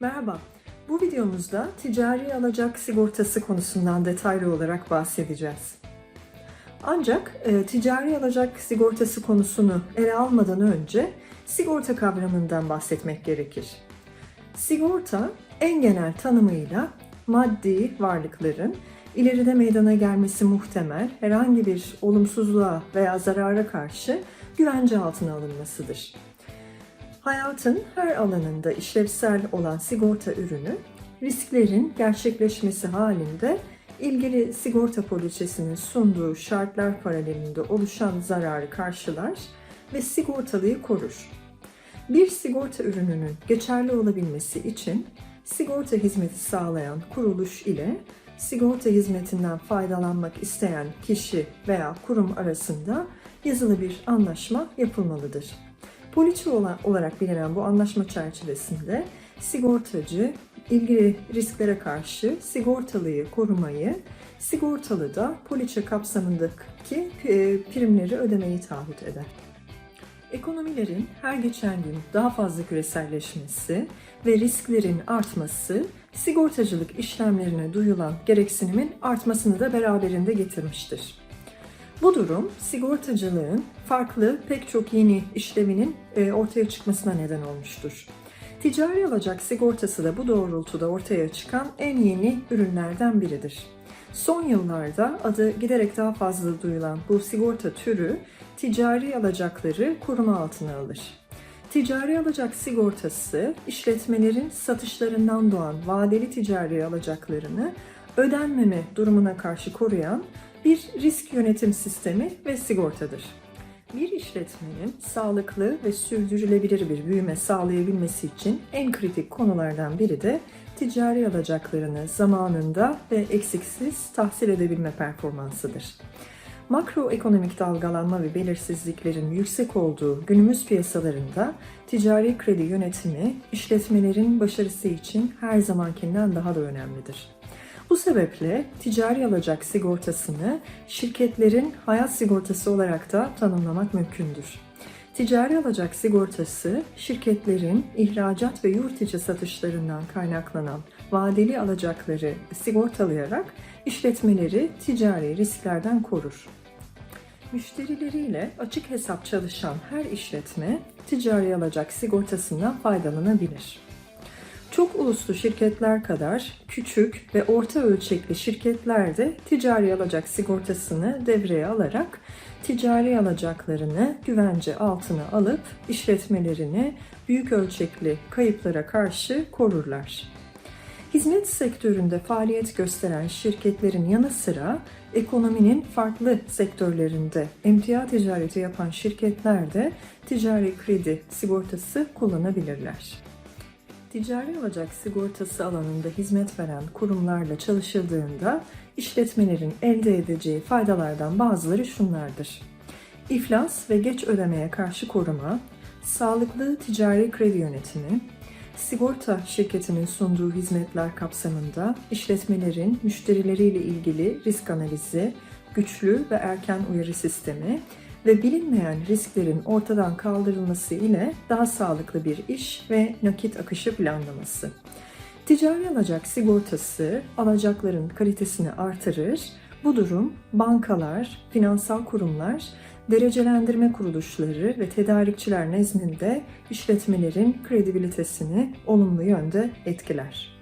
Merhaba. Bu videomuzda ticari alacak sigortası konusundan detaylı olarak bahsedeceğiz. Ancak e, ticari alacak sigortası konusunu ele almadan önce sigorta kavramından bahsetmek gerekir. Sigorta en genel tanımıyla maddi varlıkların ileride meydana gelmesi muhtemel herhangi bir olumsuzluğa veya zarara karşı güvence altına alınmasıdır. Hayatın her alanında işlevsel olan sigorta ürünü, risklerin gerçekleşmesi halinde ilgili sigorta poliçesinin sunduğu şartlar paralelinde oluşan zararı karşılar ve sigortalıyı korur. Bir sigorta ürününün geçerli olabilmesi için sigorta hizmeti sağlayan kuruluş ile sigorta hizmetinden faydalanmak isteyen kişi veya kurum arasında yazılı bir anlaşma yapılmalıdır. Poliçe olarak bilinen bu anlaşma çerçevesinde sigortacı ilgili risklere karşı sigortalıyı korumayı, sigortalı da poliçe kapsamındaki e, primleri ödemeyi taahhüt eder. Ekonomilerin her geçen gün daha fazla küreselleşmesi ve risklerin artması sigortacılık işlemlerine duyulan gereksinimin artmasını da beraberinde getirmiştir. Bu durum sigortacılığın farklı pek çok yeni işleminin e, ortaya çıkmasına neden olmuştur. Ticari alacak sigortası da bu doğrultuda ortaya çıkan en yeni ürünlerden biridir. Son yıllarda adı giderek daha fazla duyulan bu sigorta türü ticari alacakları koruma altına alır. Ticari alacak sigortası işletmelerin satışlarından doğan vadeli ticari alacaklarını ödenmeme durumuna karşı koruyan bir risk yönetim sistemi ve sigortadır. Bir işletmenin sağlıklı ve sürdürülebilir bir büyüme sağlayabilmesi için en kritik konulardan biri de ticari alacaklarını zamanında ve eksiksiz tahsil edebilme performansıdır. Makroekonomik dalgalanma ve belirsizliklerin yüksek olduğu günümüz piyasalarında ticari kredi yönetimi işletmelerin başarısı için her zamankinden daha da önemlidir. Bu sebeple ticari alacak sigortasını şirketlerin hayat sigortası olarak da tanımlamak mümkündür. Ticari alacak sigortası şirketlerin ihracat ve yurt içi satışlarından kaynaklanan vadeli alacakları sigortalayarak işletmeleri ticari risklerden korur. Müşterileriyle açık hesap çalışan her işletme ticari alacak sigortasından faydalanabilir. Çok uluslu şirketler kadar küçük ve orta ölçekli şirketler de ticari alacak sigortasını devreye alarak ticari alacaklarını güvence altına alıp işletmelerini büyük ölçekli kayıplara karşı korurlar. Hizmet sektöründe faaliyet gösteren şirketlerin yanı sıra ekonominin farklı sektörlerinde emtia ticareti yapan şirketler de ticari kredi sigortası kullanabilirler. Ticari alacak sigortası alanında hizmet veren kurumlarla çalışıldığında işletmelerin elde edeceği faydalardan bazıları şunlardır. İflas ve geç ödemeye karşı koruma, sağlıklı ticari kredi yönetimi, sigorta şirketinin sunduğu hizmetler kapsamında işletmelerin müşterileriyle ilgili risk analizi, güçlü ve erken uyarı sistemi ve bilinmeyen risklerin ortadan kaldırılması ile daha sağlıklı bir iş ve nakit akışı planlaması. Ticari alacak sigortası alacakların kalitesini artırır. Bu durum bankalar, finansal kurumlar, derecelendirme kuruluşları ve tedarikçiler nezdinde işletmelerin kredibilitesini olumlu yönde etkiler.